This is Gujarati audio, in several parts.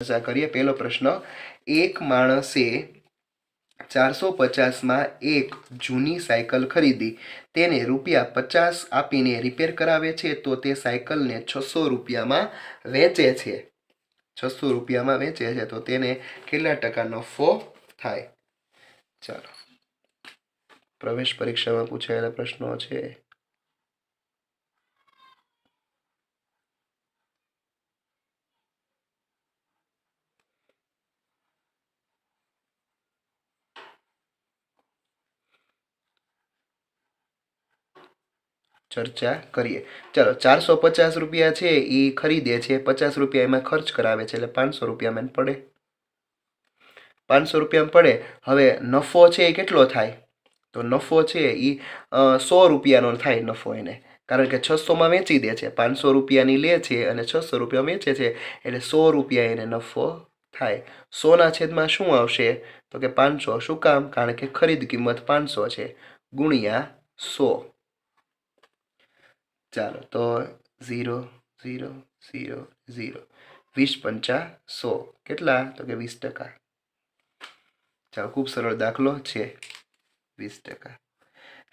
ચર્ચા કરીએ. પહેલો પ્રશ્ન, એક માણસે ચારસો પચાસમાં એક જૂની સાયકલ ખરીદી. તેને રૂપિયા પચાસ આપીને રિપેર કરાવે છે તો તે સાયકલને છસો રૂપિયામાં વેચે છે. છસો રૂપિયામાં વેચે છે તો તેને કેટલા ટકા નફો થાય? ચાલો. પ્રવેશ પરીક્ષામાં પૂછાયેલા પ્રશ્નો છે. ચર્ચા કરીએ. ચાલો, ચારસો પચાસ રૂપિયા છે એ ખરીદે છે. પચાસ રૂપિયા એમાં ખર્ચ કરાવે છે, એટલે પાંચસો રૂપિયામાં એને પડે. પાંચસો રૂપિયામાં પડે. હવે નફો છે એ કેટલો થાય? તો નફો છે એ સો રૂપિયાનો થાય નફો એને. કારણ કે છસોમાં વેચી દે છે. પાંચસો રૂપિયાની લે છે અને છસો રૂપિયા વેચે છે, એટલે સો રૂપિયા એને નફો થાય. સોના છેદમાં શું આવશે? તો કે પાંચસો. શું કામ? કારણ કે ખરીદ કિંમત પાંચસો છે. ગુણ્યા સો. ચાલો તો ઝીરો ઝીરો ઝીરો ઝીરો. વીસ પંચા સો. કેટલા? તો કે વીસ ટકા. ચાલો, ખૂબ સરળ દાખલો છે. વીસ ટકા.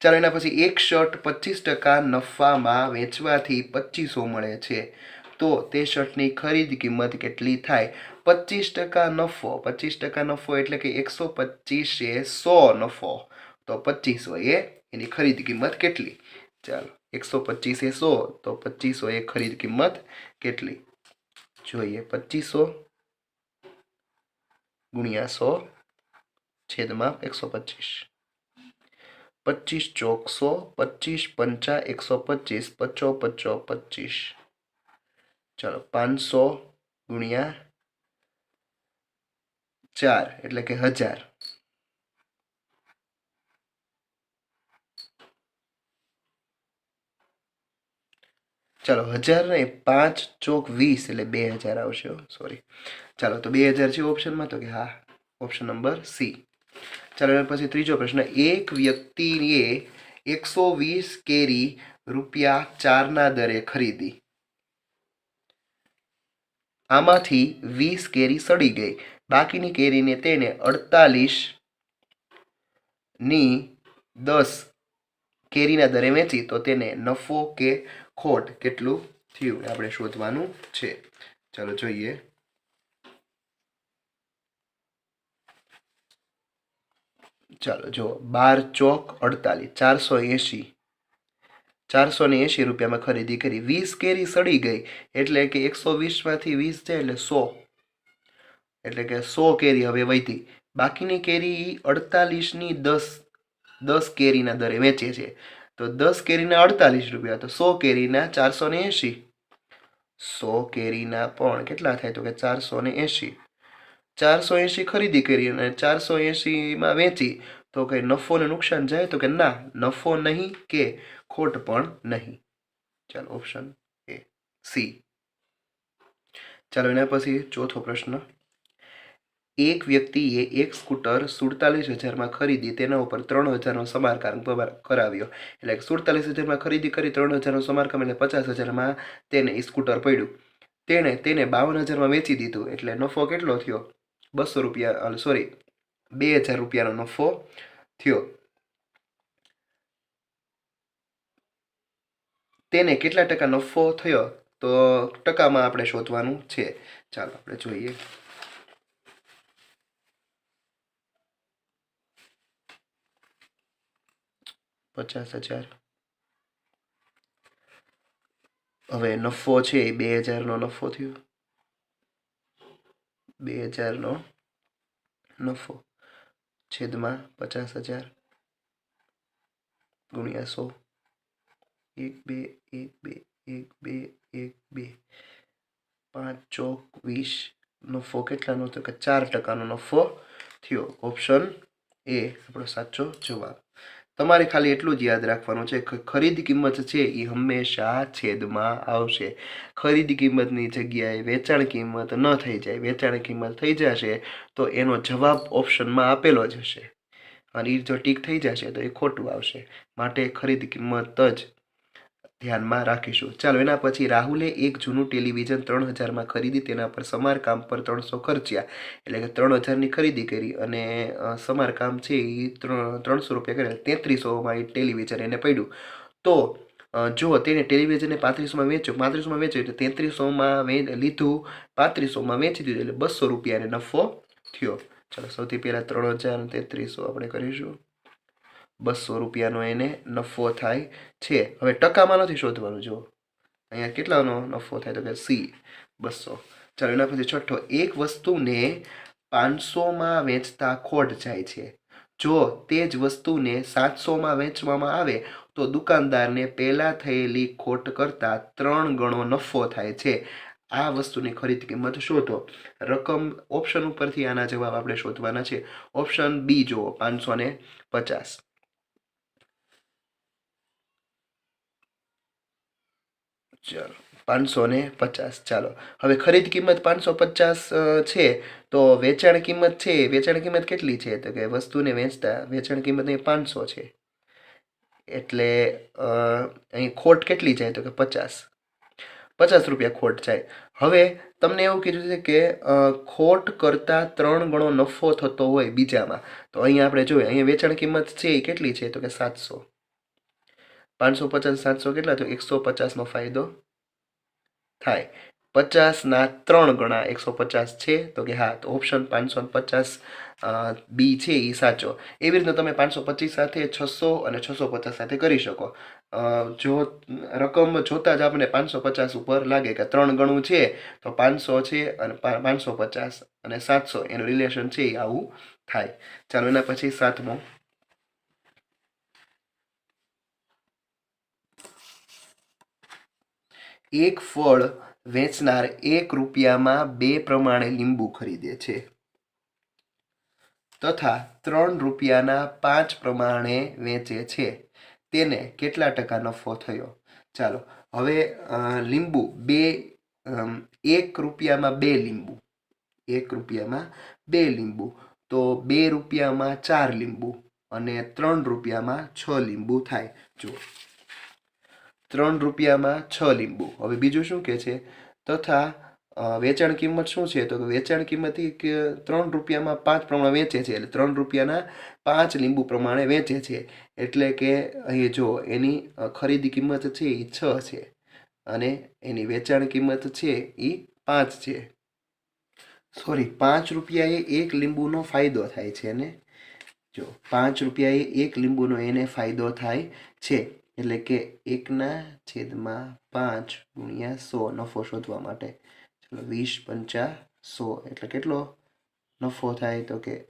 ચાલો, એના પછી એક શર્ટ પચીસ ટકા નફામાં વેચવાથી પચીસો મળે છે. તો તે શર્ટની ખરીદ કિંમત કેટલી થાય? પચીસ ટકા નફો. પચીસ ટકા નફો એટલે કે એકસો પચીસે સો નફો. તો પચીસો એ એની ખરીદ કિંમત કેટલી? ચાલો. એકસો પચીસે સો તો પચીસો એ ખરીદ કિંમત કેટલી જોઈએ પચીસો ગુણ્યા સો છેદમાં એકસો પચીસ પચીસ ચોકસો પચીસ પંચા એકસો પચીસ પચો પચો પચીસ ચાલો પાંચસો ગુણ્યા ચાર એટલે કે હજાર ચાલો, હજાર નહીં પાંચ ચોક વીસ એટલે બે હજાર આવશે સોરી ચાલો, તો બે હજાર છે ઓપ્શનમાં, તો કે હા, ઓપ્શન નંબર સી. ચાલો પછી ત્રીજો પ્રશ્ન. એક વ્યક્તિએ એકસો વીસ કેરી રૂપિયા ચારના દરે ખરીદી. આમાંથી વીસ કેરી સડી ગઈ. બાકીની કેરીને તેને અડતાલીસની દસ કેરીના દરે વેચી, તો તેને નફો કે ખોટ કેટલું થયું આપણે શોધવાનું છે. ચાલો જોઈએ. ચાલો જો બાર ચોક અડતાલીસ, ચારસો એંશી. ચારસો ને એંશી રૂપિયામાં ખરીદી કરી. વીસ કેરી સડી ગઈ. એટલે કે એકસો વીસમાંથી વીસ છે એટલે સો. એટલે કે સો કેરી હવે વધી બાકીની કેરી અડતાલીસની દસ દસ કેરીના દરે વેચે છે. તો દસ કેરીના અડતાલીસ રૂપિયા. તો સો કેરીના ચારસો ને એંશી. સો કેરીના પણ કેટલા થાય તો કે ચારસો ને એંશી. ચારસો એંશી ખરીદી કરી અને ચારસો એંશીમાં વેચી. તો કંઈ નફો ને નુકસાન જાય તો કે ના, નફો નહીં કે ખોટ પણ નહીં. ચાલો ઓપ્શન એ સી ચાલો, એના પછી ચોથો પ્રશ્ન. એક વ્યક્તિએ એક સ્કૂટર સુડતાલીસ હજારમાં ખરીદી તેના ઉપર ત્રણ હજારનો સમારકામ કરાવ્યો. એટલે સુડતાલીસ હજારમાં ખરીદી કરી ત્રણ હજારનો સમારકામ એટલે પચાસ હજારમાં તેને સ્કૂટર પડ્યું. તેણે તેને બાવન હજારમાં વેચી દીધું. એટલે નફો કેટલો થયો? બસો રૂપિયા સોરી, બે હજાર રૂપિયાનો નફો થયો. તેને કેટલા ટકા નફો થયો? તો ટકામાં આપણે શોધવાનું છે. ચાલો, આપણે જોઈએ. પચાસ હજાર. હવે નફો છે એ બે હજારનો નફો થયો. બે હજારનો નફો. છેદમાં પચાસ હજાર ગુણ્યા સો. એક બે એક બે એક બે એક બે. પાંચ ચોક વીસ નફો કેટલાનો થયો? કે ચાર ટકાનો નફો થયો? ઓપ્શન એ આપણો સાચો જવાબ. તમારે ખાલી એટલું જ યાદ રાખવાનું છે કે ખરીદ કિંમત છે એ હંમેશા છેદમાં આવશે. ખરીદ કિંમતની જગ્યાએ વેચાણ કિંમત ન થઈ જાય, વેચાણ કિંમત થઈ જશે તો એનો જવાબ ઓપ્શનમાં આપેલો જ હશે. અને એ જો ટીક થઈ જશે તો એ ખોટું આવશે. માટે ખરીદ કિંમત જ ધ્યાનમાં રાખીશું. ચાલો, એના પછી રાહુલે એક જૂનું ટેલિવિઝન ત્રણ હજારમાં ખરીદી, તેના પર સમારકામ પર ત્રણસો ખર્ચ્યા. એટલે કે ત્રણ હજારની ખરીદી કરી અને સમારકામ છે એ ત્રણસો રૂપિયા કર્યા. તેત્રીસોમાં એ ટેલિવિઝન એને પડ્યું. તો જો તેને ટેલિવિઝનને પાંત્રીસોમાં વેચ્યું પાંત્રીસોમાં વેચ્યું એટલે તેત્રીસોમાં વે, લીધું, પાંત્રીસોમાં વેચી દીધું એટલે બસો રૂપિયાને નફો થયો. ચાલો, સૌથી પહેલાં ત્રણ હજાર તેત્રીસો આપણે કરીશું. બસો રૂપિયાનો એને નફો થાય છે. હવે ટકામાં નથી શોધવાનું જો અહીંયા કેટલાનો નફો થાય તો કે સી, બસો. ચાલો, એના પછી છઠ્ઠો. એક વસ્તુને પાંચસોમાં વેચતા ખોટ જાય છે. જો તે જ વસ્તુને સાતસોમાં વેચવામાં આવે, તો દુકાનદારને પહેલાં થયેલી ખોટ કરતાં ત્રણ ગણો નફો થાય છે. આ વસ્તુની ખરીદ કિંમત શોધો. રકમ ઓપ્શન ઉપરથી આના જવાબ આપણે શોધવાના છે. ઓપ્શન બી જુઓ, પાંચસો ને પચાસ. ચાલો, પાંચસો ને પચાસ, ચાલો. હવે ખરીદ કિંમત પાંચસો પચાસ છે, તો વેચાણ કિંમત છે, વેચાણ કિંમત કેટલી છે? તો કે વસ્તુને વેચતા, વેચાણ કિંમત અહીં પાંચસો છે. એટલે અહીં ખોટ કેટલી જાય? તો કે પચાસ. પચાસ રૂપિયા ખોટ જાય. હવે તમને એવું કીધું છે કે ખોટ કરતાં ત્રણ ગણો નફો થતો હોય બીજામાં. તો અહીંયા આપણે જોઈએ, અહીંયા વેચાણ કિંમત છે એ કેટલી છે? તો કે સાતસો. પાંચસો પચાસ સાતસો કેટલા તો એકસો પચાસનો ફાયદો થાય. પચાસના ત્રણ ગણા એકસો પચાસ છે. તો કે હા, તો ઓપ્શન પાંચસો પચાસ બી છે એ સાચો. એવી રીતના તમે પાંચસો પચીસ સાથે છસો અને છસો પચાસ સાથે કરી શકો. જો રકમ જોતાં જ આપણને પાંચસો પચાસ ઉપર લાગે કે ત્રણ ગણું છે, તો પાંચસો છે અને પાંચસો પચાસ અને સાતસો એનું રિલેશન છે એ આવું થાય. ચાલો એના પછી સાતમો. એક ફળ વેચનાર એક રૂપિયામાં બે પ્રમાણે લીંબુ ખરીદે છે. તથા ત્રણ રૂપિયાના પાંચ પ્રમાણે વેચે છે. તેને કેટલા ટકા નફો થયો? ચાલો, હવે લીંબુ બે એક રૂપિયામાં બે લીંબુ. એક રૂપિયામાં બે લીંબુ. તો બે રૂપિયામાં ચાર લીંબુ અને ત્રણ રૂપિયામાં છ લીંબુ થાય. જુઓ. ત્રણ રૂપિયામાં છ લીંબુ. હવે બીજું શું કહે છે? તથા વેચાણ કિંમત શું છે? તો વેચાણ કિંમત ત્રણ રૂપિયામાં પાંચ પ્રમાણે વેચે છે. એટલે ત્રણ રૂપિયાના પાંચ લીંબુ પ્રમાણે વેચે છે. એટલે કે, અહીં જો, એની ખરીદી કિંમત છે એ છ છે. અને એની વેચાણ કિંમત છે એ પાંચ છે. સોરી, પાંચ રૂપિયાએ એક લીંબુનો ફાયદો થાય છે અને જો, પાંચ રૂપિયાએ એક લીંબુનો એને ફાયદો થાય છે. એટલે કે એકના છેદમાં પાંચ ગુણ્યા સો નફો શોધવા માટે. ચલો વીસ પંચા સો, એટલે કેટલો નફો થાય તો કે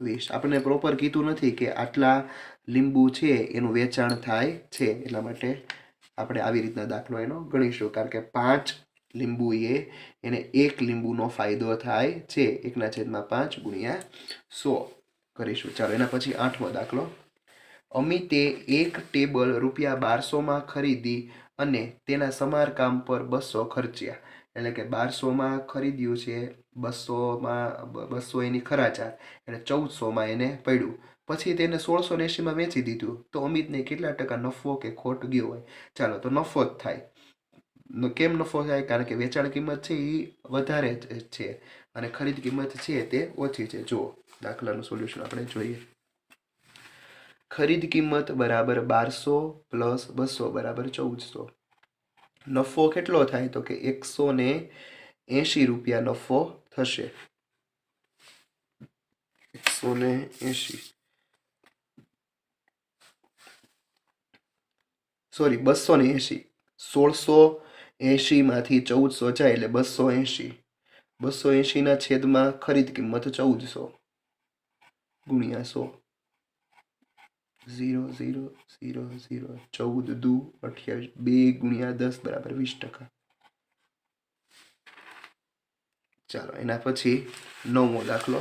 વીસ. આપણને પ્રોપર કીધું નથી કે આટલા લીંબુ છે, એનું વેચાણ થાય છે, એટલા માટે આપણે આવી રીતના દાખલો એનો ગણીશું. કારણ કે પાંચ લીંબુ એ એને એક લીંબુનો ફાયદો થાય છે, એકના છેદમાં પાંચ ગુણ્યા સો. કરીશું. ચાલો એના પછી આઠમો દાખલો. અમિતે એક ટેબલ રૂપિયા બારસોમાં ખરીદી અને તેના સમારકામ પર બસો ખર્ચ્યા. એટલે કે બારસોમાં ખરીદ્યું છે, બસોમાં બસો એની ખરાચાર એટલે ચૌદસોમાં એને પડ્યું. પછી તેને સોળસો એંશીમાં વેચી દીધું. તો અમિતને કેટલા ટકા નફો કે ખોટ ગયો હોય? ચાલો, તો નફો જ થાય. કેમ નફો થાય? કારણ કે વેચાણ કિંમત છે એ વધારે છે અને ખરીદ કિંમત છે તે ઓછી છે. જુઓ, દાખલાનું સોલ્યુશન આપણે જોઈએ. ખરીદ કિંમત બરાબર બારસો પ્લસ બસો, બરાબર ચૌદસો. નફો કેટલો થાય તો કે એકસો ને એંશી રૂપિયા નફો થશે. એકસો ને એંશી. સોરી, બસો ને એંશી. સોળસો એંશીમાંથી ચૌદસો જાય એટલે બસો એંશી. બસો એંશીના છેદમાં ખરીદ કિંમત ચૌદસો ગુણ્યા સો. ઝીરો ઝીરો ઝીરો ઝીરો, ચૌદ, દુ, અઠ્યાવીસ, બે ગુણ્યા દસ બરાબર વીસ ટકા. ચાલો, એના પછી નવમો દાખલો.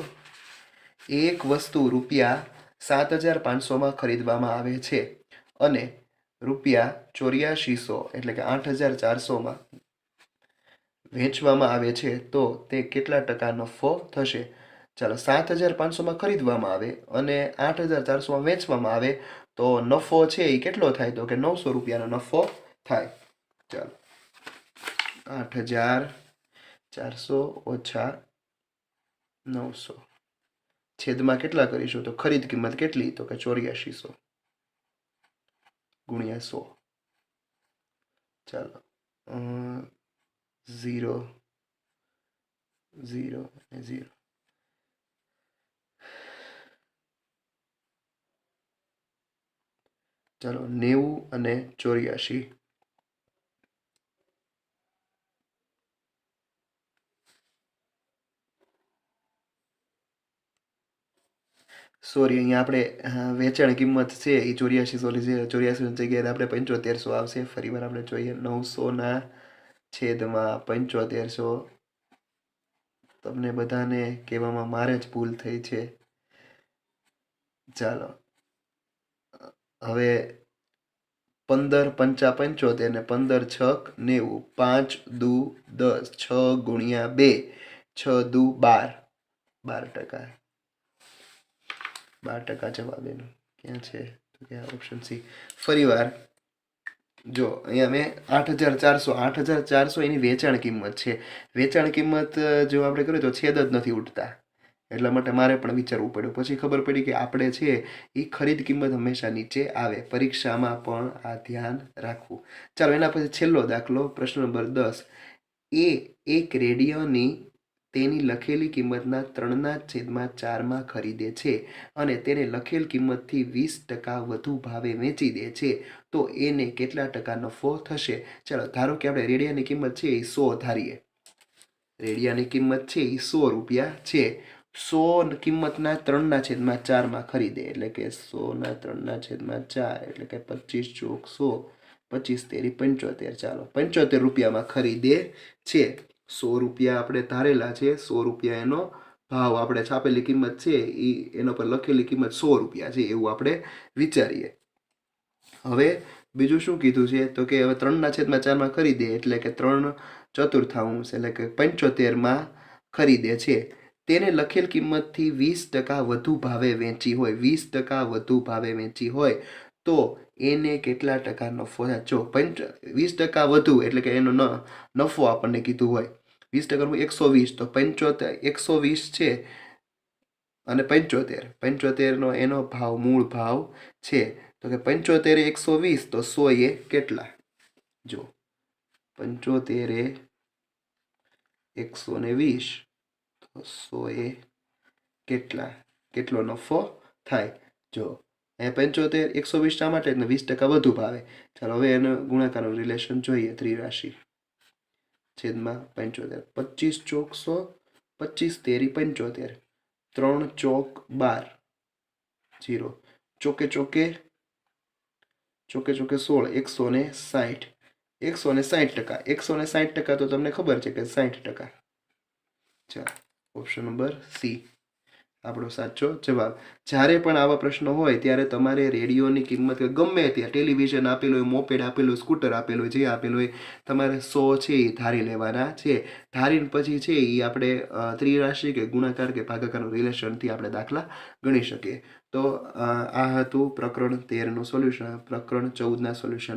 એક વસ્તુ રૂપિયા સાત હજાર પાંચસોમાં ખરીદવામાં આવે છે અને રૂપિયા ચોર્યાસીસો એટલે કે આઠ હજાર ચારસોમાં વેચવામાં આવે છે તો તે કેટલા ટકા નફો થશે? ચાલો સાત હજાર પાંચસોમાં ખરીદવામાં આવે અને આઠ હજાર ચારસોમાં વેચવામાં આવે, તો નફો છે એ કેટલો થાય? તો કે નવસો રૂપિયાનો નફો થાય. ચાલો. આઠ હજાર ચારસો ઓછા નવસો. છેદમાં કેટલા કરીશું? તો ખરીદ કિંમત કેટલી? તો કે ચોર્યાસીસો ગુણ્યા સો. ચાલો. Zero zero zero. ચાલો નેવું અને ચોર્યાસી સોરી અહીંયા આપણે વેચાણ કિંમત છે એ ચોર્યાસી સોલી છે ચોર્યાસી જગ્યાએ આપણે પંચોતેરસો આવશે. ફરીવાર આપણે જોઈએ નવસોના છેદમાં પંચોતેરસો. તમને બધાને કહેવામાં મારે જ ભૂલ થઈ છે. ચાલો. હવે પંદર પંચા પંચોતેર ને પંદર છક નેવું, પાંચ દુ દસ, છ ગુણ્યા બે, છ દુ બાર. બાર ટકા. બાર ટકા જવાબ એનો. ક્યાં છે? તો કે ઓપ્શન સી ફરીવાર, જો, અહીંયા મેં આઠ હજાર ચારસો, આઠ હજાર ચારસો એની વેચાણ કિંમત છે. વેચાણ કિંમત જો આપણે કરીએ તો છેદ જ નથી ઉઠતા એટલા માટે મારે પણ વિચારવું પડ્યું. પછી ખબર પડી કે આપણે છે એ ખરીદ કિંમત હંમેશા નીચે આવે. પરીક્ષામાં પણ આ ધ્યાન રાખવું. ચાલો, એના પછી છેલ્લો દાખલો, પ્રશ્ન નંબર દસ. એ એક રેડિયોની તેની લખેલી કિંમતના ત્રણના છેદમાં ચારમાં ખરીદે છે અને તેને લખેલ કિંમતથી વીસ ટકા વધુ ભાવે વેચી દે છે. તો એને કેટલા ટકા નફો થશે? ચાલો, ધારો કે આપણે રેડિયાની કિંમત છે એ સો ધારીએ. રેડિયાની કિંમત છે એ સો રૂપિયા છે. સો કિંમતના ત્રણના છેદમાં ચારમાં ખરીદે. એટલે કે સોના ત્રણના છેદમાં ચાર, એટલે કે પચીસ ચોક સો, પચીસ તેરી પંચોતેર. ચાલો, પંચોતેર રૂપિયામાં ખરીદે છે. સો રૂપિયા આપણે ધારેલા છે. સો રૂપિયા એનો ભાવ આપણે છાપેલી કિંમત છે. એ એના પર લખેલી કિંમત સો રૂપિયા છે એવું આપણે વિચારીએ. હવે બીજું શું કીધું છે? તો કે હવે ત્રણના છેદમાં ચારમાં ખરીદે, એટલે કે ત્રણ ચતુર્થાંશ, એટલે કે પંચોતેરમાં ખરીદે છે. તેને લખેલ કિંમતથી વીસ ટકા વધુ ભાવે વેચી હોય, વીસ ટકા વધુ ભાવે વેચી હોય, તો એને કેટલા ટકા નફો જો પંચ, વીસ ટકા વધુ એટલે કે એનો ન, નફો આપણને કીધું હોય, વીસ ટકા એકસો વીસ, તો પંચોતેર, એકસો વીસ છે અને પંચોતેર, પંચોતેરનો એનો ભાવ, મૂળ ભાવ છે, તો કે પંચોતેરે એકસો વીસ, તો સો એ કેટલા? જો, પંચોતેરે એકસો ને વીસ સો એ કેટલા? કેટલો નફો થાય? જો એ પંચોતેર, એકસો વીસ શા માટે? ને વીસ ટકા વધુ ભાવે. ચાલો, હવે એનો ગુણાકારનું રિલેશન જોઈએ, ત્રિરાશિ છેદમાં પંચોતેર. પચીસ ચોક સો, પચીસ તેરી પંચોતેર. ત્રણ ચોક બાર જીરો ચોકે ચોકે ચોકે ચોકે સોળ, એકસો ને સાઠ એકસો ને સાઠ ટકા. એકસો ને સાઠ ટકા તો તમને ખબર છે કે સાઠ ટકા. ચાલો. ઓપ્શન નંબર સી આપણો સાચો જવાબ. જ્યારે પણ આવા પ્રશ્નો હોય, ત્યારે તમારે રેડિયોની કિંમત ગમે ત્યાં ટેલિવિઝન આપેલું હોય, મોપેડ આપેલું સ્કૂટર આપેલું જે આપેલું હોય, તમારે સો છે એ ધારી લેવાના છે. ધારીને પછી છે એ આપણે ત્રિરાશિ કે ગુણાકાર કે ભાગાકારનું રિલેશનથી આપણે દાખલા ગણી શકીએ. તો આ હતું પ્રકરણ તેરનું સોલ્યુશન પ્રકરણ ચૌદના સોલ્યુશન